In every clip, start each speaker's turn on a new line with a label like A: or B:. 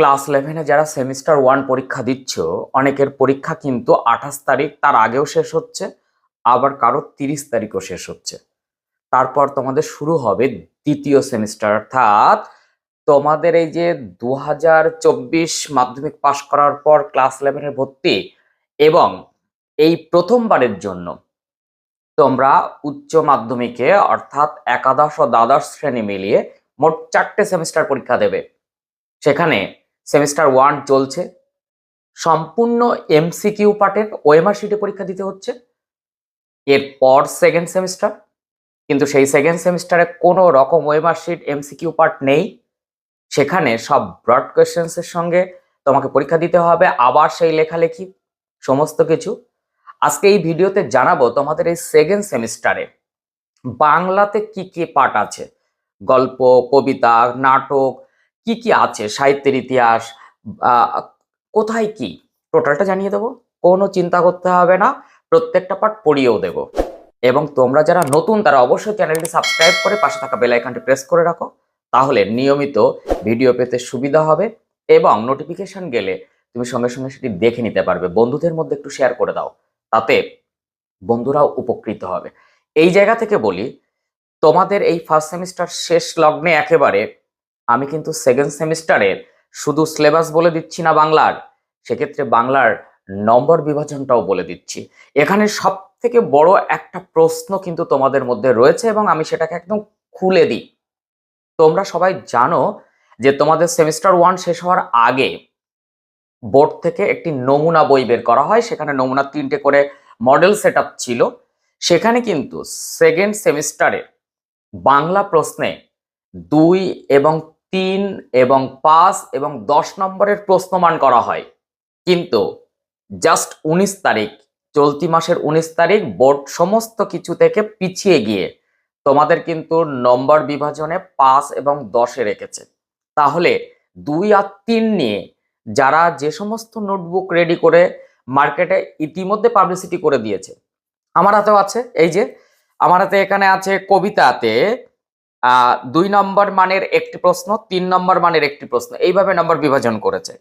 A: Class ইলেভেনে যারা semester one পরীক্ষা দিচ্ছ, অনেকের পরীক্ষা কিন্তু আঠাশ তারিখ, তার আগেও শেষ হচ্ছে, আবার কারও তিরিশ তারিখও শেষ হচ্ছে। তারপর তোমাদের শুরু হবে দ্বিতীয় সেমিস্টার অর্থাৎ তোমাদের এই যে দু হাজার চব্বিশ মাধ্যমিক পাশ করার পর ক্লাস ইলেভেনের ভর্তি এবং এই প্রথমবারের জন্য তোমরা উচ্চ মাধ্যমিকে, অর্থাৎ একাদশ ও দ্বাদশ শ্রেণি মিলিয়ে মোট চারটে সেমিস্টার পরীক্ষা দেবে। সেখানে সেমিস্টার ওয়ান চলছে। সম্পূর্ণ এমসিকিউ পার্টের ওএমআর শিটে পরীক্ষা দিতে হচ্ছে। এরপর সেকেন্ড সেমিস্টার কিন্তু সেই সেকেন্ড সেমিস্টারে কোনো রকম ওএমআর শিট এমসিকিউ পার্ট নেই। সেখানে সব ব্রড কোয়েশ্চেন্সের সঙ্গে তোমাকে পরীক্ষা দিতে হবে, আবার সেই লেখালেখি, সমস্ত কিছু। আজকে এই ভিডিওতে জানাব তোমাদের এই সেকেন্ড সেমিস্টারে বাংলাতে কি কি পার্ট আছে? গল্প, কবিতা, নাটক কি কি আছে? সাহিত্যের ইতিহাস কোথায় কি? টোটালটা জানিয়ে দেবো। কোনো চিন্তা করতে হবে না। প্রত্যেকটা পার্ট পড়িয়েও দেবো। এবং তোমরা যারা নতুন, তারা অবশ্যই চ্যানেলটি সাবস্ক্রাইব করে পাশে থাকা বেল আইকনটি প্রেস করে রাখো। তাহলে নিয়মিত ভিডিও পেতে সুবিধা হবে এবং নোটিফিকেশন গেলে তুমি সঙ্গে সঙ্গে সেটি দেখে নিতে পারবে। বন্ধুদের মধ্যে একটু শেয়ার করে দাও। তাতে বন্ধুরাও উপকৃত হবে। এই জায়গা থেকে বলি, তোমাদের এই ফার্স্ট সেমিস্টার শেষ লগ্নে একেবারে আমি কিন্তু সেকেন্ড সেমিস্টারের শুধু সিলেবাস বলে দিচ্ছি না বাংলার, সেক্ষেত্রে বাংলার নম্বর বিভাজনটাও বলে দিচ্ছি। এখানে সব থেকে বড় একটা প্রশ্ন কিন্তু তোমাদের মধ্যে রয়েছে এবং আমি সেটাকে একদম খুলে দিই। তোমরা সবাই জানো যে তোমাদের সেমিস্টার ওয়ান শেষ হওয়ার আগে বোর্ড থেকে একটি নমুনা বই বের করা হয়, সেখানে নমুনা তিনটে করে মডেল সেট ছিল। সেখানে কিন্তু সেকেন্ড সেমিস্টারে বাংলা প্রশ্নে দুই এবং তিন এবং পাঁচ এবং দশ নম্বরের প্রশ্নমান করা হয়। কিন্তু জাস্ট উনিশ তারিখ, চলতি মাসের উনিশ তারিখ বোর্ড সমস্ত কিছু থেকে পিছিয়ে গিয়ে তোমাদের কিন্তু নম্বর বিভাজনে পাঁচ এবং দশে রেখেছে। তাহলে দুই আর তিন নিয়ে যারা যে সমস্ত নোটবুক রেডি করে মার্কেটে ইতিমধ্যে পাবলিসিটি করে দিয়েছে, আমার হাতেও আছে, এই যে, আমার হাতে এখানে আছে কবিতাতে দুই নম্বর মানের একটি প্রশ্ন, তিন নম্বর মানের একটি প্রশ্ন, এইভাবে নম্বর বিভাজন করেছে।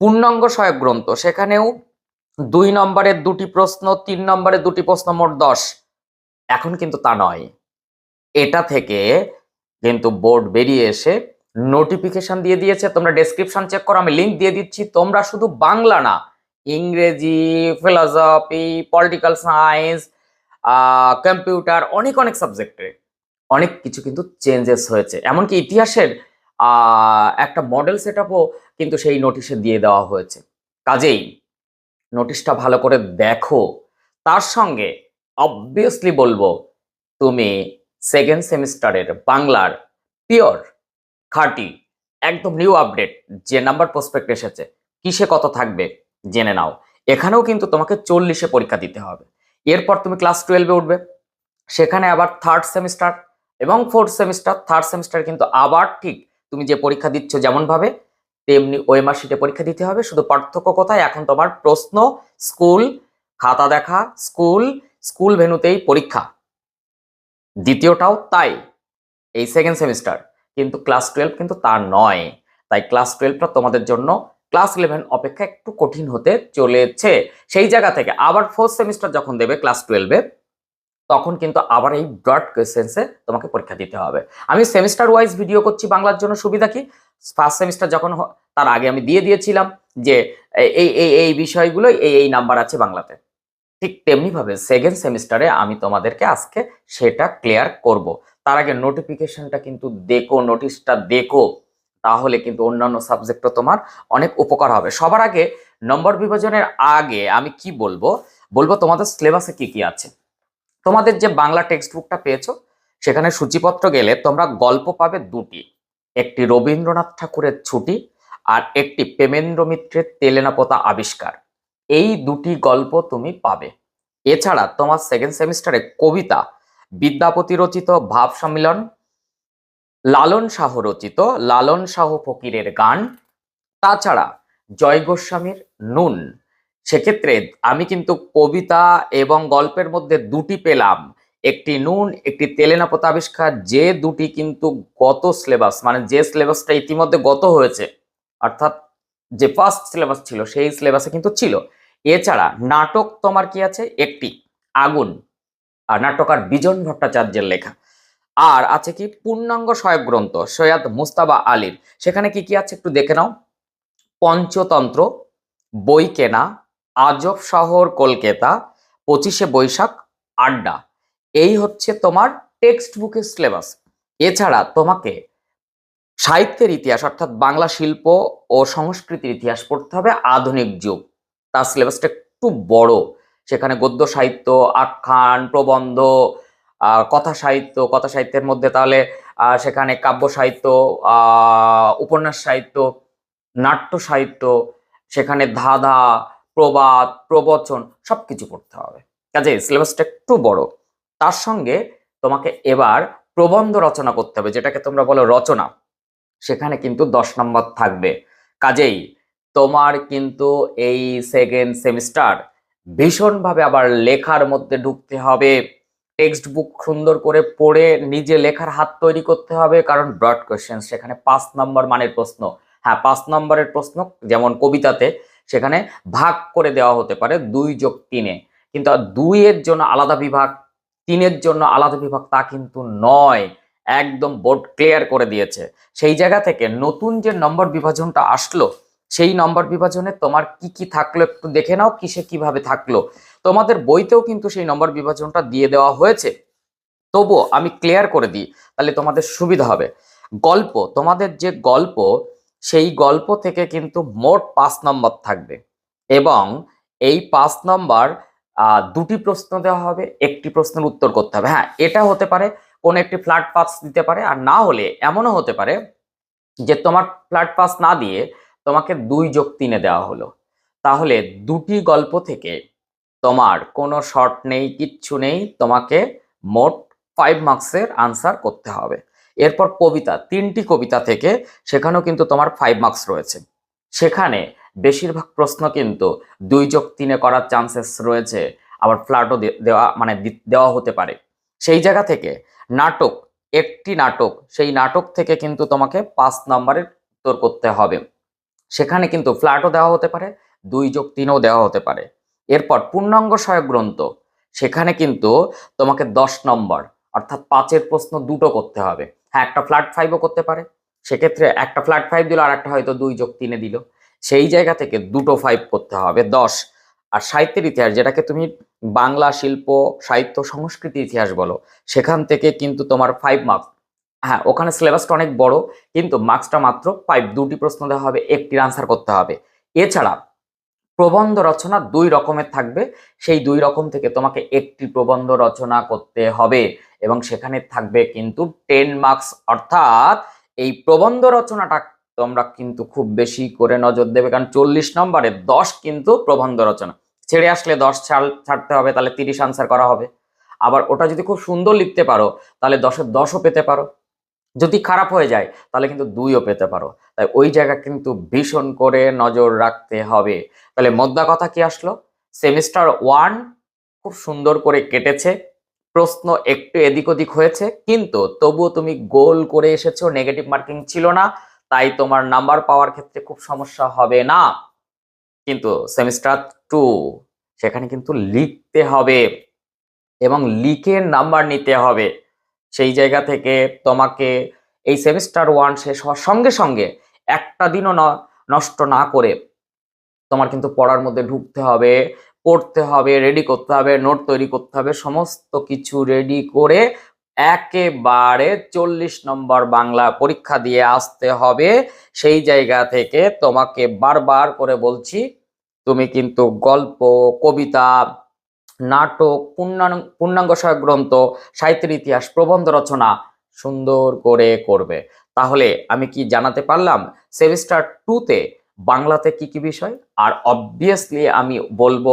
A: পূর্ণাঙ্গ সহায়ক গ্রন্থ, সেখানেও দুই নম্বরের দুটি প্রশ্ন, তিন নম্বরের দুটি প্রশ্ন মোট দশ। এখন কিন্তু তা নয়। এটা থেকে কিন্তু বোর্ড বেরিয়ে এসে নোটিফিকেশন দিয়ে দিয়েছে, তোমরা ডেসক্রিপশন চেক করো, আমি লিঙ্ক দিয়ে দিচ্ছি, তোমরা শুধু বাংলা না, ইংরেজি ফিলসফি পলিটিক্যাল সায়েন্স কম্পিউটার অনেক অনেক সাবজেক্টে অনেক কিছু কিন্তু চেঞ্জেস হয়েছে। এমনকি ইতিহাসের একটা মডেল সেট কিন্তু সেই নোটিশে দিয়ে দেওয়া হয়েছে। কাজেই নোটিশটা ভালো করে দেখো। তার সঙ্গে অবভিয়াসলি বলব, তুমি সেকেন্ড সেমিস্টারের বাংলার পিওর খাঁটি একদম নিউ আপডেট যে নাম্বার প্রসপেক্ট এসেছে, কিসে কত থাকবে জেনে নাও। এখানেও কিন্তু তোমাকে চল্লিশে পরীক্ষা দিতে হবে। এরপর তুমি ক্লাস টুয়েলভে উঠবে। সেখানে আবার থার্ড সেমিস্টার এবং ফোর্থ সেমিস্টার থার্ড সেমিস্টার কিন্তু আবার ঠিক তুমি যে পরীক্ষা দিচ্ছ যেমন ভাবে তেমনি ওএমআর শিটে পরীক্ষা দিতে হবে। শুধু পার্থক্য কোথায়? এখন তোমার প্রশ্ন স্কুল খাতা দেখা স্কুল স্কুল ভেনুতেই পরীক্ষা। দ্বিতীয়টাও তাই, এই সেকেন্ড সেমিস্টার কিন্তু ক্লাস টুয়েলভ কিন্তু তা নয়। তাই ক্লাস টুয়েলভটা তোমাদের জন্য ক্লাস ইলেভেন অপেক্ষা একটু কঠিন হতে চলেছে। সেই জায়গা থেকে আবার ফোর্থ সেমিস্টার যখন দেবে ক্লাস টুয়েলভে তখন কিন্তু আবার এই ব্রড কোয়েশ্চেন্সে তোমাকে পরীক্ষা দিতে হবে। আমি সেমিস্টার ওয়াইজ ভিডিও করছি বাংলার জন্য, সুবিধা কি? ফার্স্ট সেমিস্টার যখন তার আগে আমি দিয়ে দিয়েছিলাম যে এই এই এই বিষয়গুলো এই এই নাম্বার আছে বাংলাতে। ঠিক তেমনি ভাবে সেকেন্ড সেমিস্টারে আমি তোমাদেরকে আজকে সেটা ক্লিয়ার করব। তার আগে নোটিফিকেশনটা কিন্তু দেখো নোটিশটা দেখো, তাহলে কিন্তু অন্যান্য সাবজেক্টও তোমার অনেক উপকার হবে। সবার আগে নম্বর বিভাজনের আগে আমি কি বলব? বলব তোমাদের সিলেবাসে কি কি আছে। তোমাদের যে বাংলা টেক্সট বুকটা পেয়েছ, সেখানে সূচিপত্র গেলে তোমরা গল্প পাবে দুটি। একটি রবীন্দ্রনাথ ঠাকুরের ছুটি আর একটি প্রেমেন্দ্র মিত্রের তেলেনাপোতা আবিষ্কার। এই দুটি গল্প তুমি পাবে। এছাড়া তোমার সেকেন্ড সেমিস্টারে কবিতা, বিদ্যাপতি রচিত ভাব সম্মিলন, লালন শাহ রচিত লালন শাহ ফকিরের গান, তাছাড়া জয় গোস্বামীর নুন। সেক্ষেত্রে আমি কিন্তু কবিতা এবং গল্পের মধ্যে দুটি পেলাম। একটি নুন, একটি তেলেনাপত আবিষ্কার, যে দুটি কিন্তু গত সিলেবাস মানে যে সিলেবাসটা ইতিমধ্যে গত হয়েছে, অর্থাৎ যে ফার্স্ট সিলেবাস ছিল, সেই সিলেবাসে কিন্তু ছিল। এছাড়া নাটক তোমার কি আছে? একটি, আগুন, আর নাটক আর বিজন ভট্টাচার্যের লেখা। আর আছে কি? পূর্ণাঙ্গ সহায়ক গ্রন্থ, সৈয়দ মুস্তাবা আলীর। সেখানে কি কি আছে একটু দেখে নাও। পঞ্চতন্ত্র, বই কেনা আজব শহর কলকাতা, পঁচিশে বৈশাখ, আড্ডা। এই হচ্ছে তোমার টেক্সট বুকের সিলেবাস এছাড়া তোমাকে সাহিত্যের ইতিহাস, অর্থাৎ বাংলা শিল্প ও সংস্কৃতির ইতিহাস পড়তে হবে আধুনিক যুগ। তার সিলেবাসটা একটু বড়। সেখানে গদ্য সাহিত্য, আখ্যান, প্রবন্ধ কথা সাহিত্য, কথা সাহিত্যের মধ্যে তাহলে সেখানে কাব্য সাহিত্য উপন্যাস সাহিত্য, নাট্য সাহিত্য, সেখানে ধাঁধা প্রবাদ, প্রবচন সবকিছু পড়তে হবে। কাজে সিলেবাসটা একটু বড়। তার সঙ্গে তোমাকে এবার প্রবন্ধ রচনা করতে হবে, যেটাকে তোমরা বলো রচনা। সেখানে কিন্তু দশ নম্বর থাকবে। কাজেই তোমার কিন্তু এই সেকেন্ড সেমিস্টার ভীষণভাবে আবার লেখার মধ্যে ঢুকতে হবে। টেক্সট বুক সুন্দর করে পড়ে নিজে লেখার হাত তৈরি করতে হবে, কারণ ব্রড কোয়েশ্চেন সেখানে পাঁচ নম্বর মানের প্রশ্ন। হ্যাঁ পাঁচ নম্বরের প্রশ্ন, যেমন কবিতাতে সেখানে ভাগ করে দেওয়া হতে পারে দুই যোগ তিনে। কিন্তু দুইয়ের জন্য আলাদা বিভাগ, তিনের জন্য আলাদা বিভাগ তা কিন্তু নয়। একদম বোর্ড ক্লিয়ার করে দিয়েছে। সেই জায়গা থেকে নতুন যে নম্বর বিভাজনটা আসলো, সেই নম্বর বিভাজনে তোমার কি কি থাকল একটু দেখে নাও, কিসে কীভাবে থাকল। তোমাদের বইতেও কিন্তু সেই নম্বর বিভাজনটা দিয়ে দেওয়া হয়েছে। তবুও আমি ক্লিয়ার করে দিই, তাহলে তোমাদের সুবিধা হবে। গল্প, তোমাদের যে গল্প সেই গল্প থেকে কিন্তু মোট পাঁচ নম্বর থাকবে। এবং এই পাঁচ নম্বর দুটি প্রশ্ন দেওয়া হবে, একটি প্রশ্নের উত্তর করতে হবে। হ্যাঁ এটা হতে পারে কোনো একটি ফ্ল্যাট পাস দিতে পারে, আর না হলে এমনও হতে পারে যে তোমার ফ্ল্যাট পাস না দিয়ে তোমাকে দুই যোগ তিনে দেওয়া হলো। তাহলে দুটি গল্প থেকে তোমার কোনো শর্ট নেই, কিচ্ছু নেই, তোমাকে মোট ফাইভ মার্কসের আনসার করতে হবে। এরপর কবিতা, তিনটি কবিতা থেকে সেখানেও কিন্তু তোমার ফাইভ মার্কস রয়েছে। সেখানে বেশিরভাগ প্রশ্ন কিন্তু দুই যোগ তিনে করার চান্সেস রয়েছে, আবার ফ্ল্যাটও দেওয়া মানে দেওয়া হতে পারে। সেই জায়গা থেকে নাটক, একটি নাটক, সেই নাটক থেকে কিন্তু তোমাকে পাঁচ নম্বরের উত্তর করতে হবে। সেখানে কিন্তু ফ্ল্যাটও দেওয়া হতে পারে, দুই যোগ তিনও দেওয়া হতে পারে। এরপর পূর্ণাঙ্গ সহায়ক গ্রন্থ, সেখানে কিন্তু তোমাকে দশ নম্বর, অর্থাৎ পাঁচের প্রশ্ন দুটো করতে হবে। হ্যাঁ একটা ফ্ল্যাট ফাইভও করতে পারে। সেক্ষেত্রে একটা ফ্ল্যাট ফাইভ দিল আর একটা হয়তো দুই যোগ তিনে দিল। সেই জায়গা থেকে দুটো ফাইভ করতে হবে, দশ। আর সাহিত্যের ইতিহাস, যেটাকে তুমি বাংলা শিল্প, সাহিত্য, সংস্কৃতি ইতিহাস বলো, সেখান থেকে কিন্তু তোমার ফাইভ মার্কস হ্যাঁ ওখানে সিলেবাসটা অনেক বড়, কিন্তু মার্কসটা মাত্র ফাইভ দুটি প্রশ্ন দেওয়া হবে, একটির আনসার করতে হবে। এছাড়া প্রবন্ধ রচনা দুই রকমের থাকবে। সেই দুই রকম থেকে তোমাকে একটি প্রবন্ধ রচনা করতে হবে এবং সেখানে থাকবে কিন্তু টেন মার্কস অর্থাৎ এই প্রবন্ধ রচনাটা তোমরা কিন্তু খুব বেশি করে নজর দেবে, কারণ চল্লিশ নম্বরে দশ কিন্তু প্রবন্ধ রচনা। ছেড়ে আসলে দশ ছাড়, ছাড়তে হবে, তাহলে তিরিশ আনসার করা হবে। আবার ওটা যদি খুব সুন্দর লিখতে পারো, তাহলে দশের দশও পেতে পারো। যদি খারাপ হয়ে যায়, তাহলে কিন্তু দুইও পেতে পারো। তাই ওই জায়গা কিন্তু ভীষণ করে নজর রাখতে হবে। তাহলে মোদ্দা কথা কি আসলো? সেমিস্টার ওয়ান খুব সুন্দর করে কেটেছে, প্রশ্ন একটু এদিক ওদিক হয়েছে, কিন্তু তবুও তুমি গোল করে এসেছ নেগেটিভ মার্কিং ছিল না, তাই তোমার নাম্বার পাওয়ার ক্ষেত্রে খুব সমস্যা হবে না। কিন্তু সেমিস্টার টু, সেখানে কিন্তু লিখতে হবে এবং লিখে নাম্বার নিতে হবে। সেই জায়গা থেকে তোমাকে এই সেমিস্টার ওয়ান শেষ হওয়ার সঙ্গে সঙ্গে একটা দিনও নষ্ট না করে তোমার কিন্তু পড়ার মধ্যে ঢুকতে হবে, পড়তে হবে রেডি করতে হবে নোট তৈরি করতে হবে, সমস্ত কিছু রেডি করে একেবারে চল্লিশ নম্বর বাংলা পরীক্ষা দিয়ে আসতে হবে। সেই জায়গা থেকে তোমাকে বারবার করে বলছি, তুমি কিন্তু গল্প, কবিতা নাটক পূর্ণাঙ্গ পূর্ণাঙ্গ গ্রন্থ, সাহিত্যের ইতিহাস, প্রবন্ধ রচনা সুন্দর করে করবে। তাহলে আমি কি জানাতে পারলাম সেমিস্টার টুতে বাংলাতে কি কি বিষয়? আর অবভিয়াসলি আমি বলব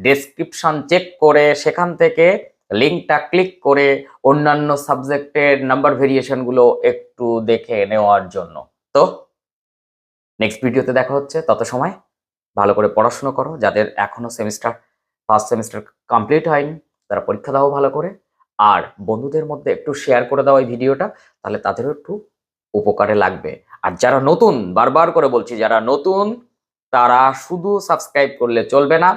A: ডেসক্রিপশন চেক করে সেখান থেকে লিঙ্কটা ক্লিক করে অন্যান্য সাবজেক্টের নাম্বার ভেরিয়েশনগুলো একটু দেখে নেওয়ার জন্য। তো নেক্সট ভিডিওতে দেখা হচ্ছে। তত সময় ভালো করে পড়াশুনো করো। যাদের এখনও সেমিস্টার ফার্স্ট সেমিস্টার কমপ্লিট হয়নি, তারা পরীক্ষা দাও ভালো করে। আর বন্ধুদের মধ্যে একটু শেয়ার করে দাও এই ভিডিওটা, তাহলে তাদেরও একটু উপকারে লাগবে। আর যারা নতুন, বারবার করে বলছি, যারা নতুন, তারা শুধু সাবস্ক্রাইব করলে চলবে না,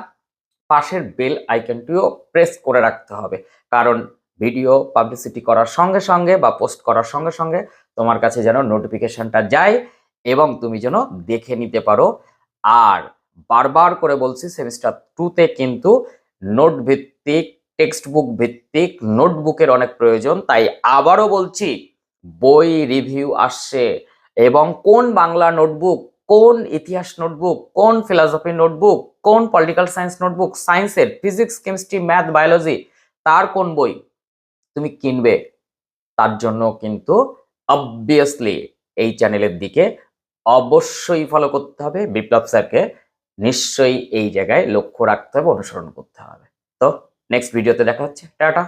A: পাশের বেল আইকনটিও প্রেস করে রাখতে হবে। কারণ ভিডিও পাবলিসিটি করার সঙ্গে সঙ্গে বা পোস্ট করার সঙ্গে সঙ্গে তোমার কাছে যেন নোটিফিকেশনটা যায় এবং তুমি যেন দেখে নিতে পারো। আর বারবার করে বলছি সেমিস্টার টুতে কিন্তু নোট ভিত্তিক টেক্সট বুক ভিত্তিক নোটবুকের অনেক প্রয়োজন। তাই আবারও বলছি, বই রিভিউ আসছে। এবং কোন বাংলা নোটবুক কোন ইতিহাস নোটবুক কোন ফিলসফি নোটবুক কোন পলিটিক্যাল সায়েন্স নোটবুক সায়েন্সের ফিজিক্স কেমিস্ট্রি ম্যাথ বায়োলজি তার কোন বই তুমি কিনবে? তার জন্য কিন্তু অবভিয়াসলি এই চ্যানেলের দিকে অবশ্যই ফলো করতে হবে। বিপ্লব স্যারকে নিশ্চয়ই এই জায়গায় লক্ষ্য রাখতে হবে, অনুসরণ করতে হবে। তো নেক্সট ভিডিওতে দেখা হচ্ছে। টাটা।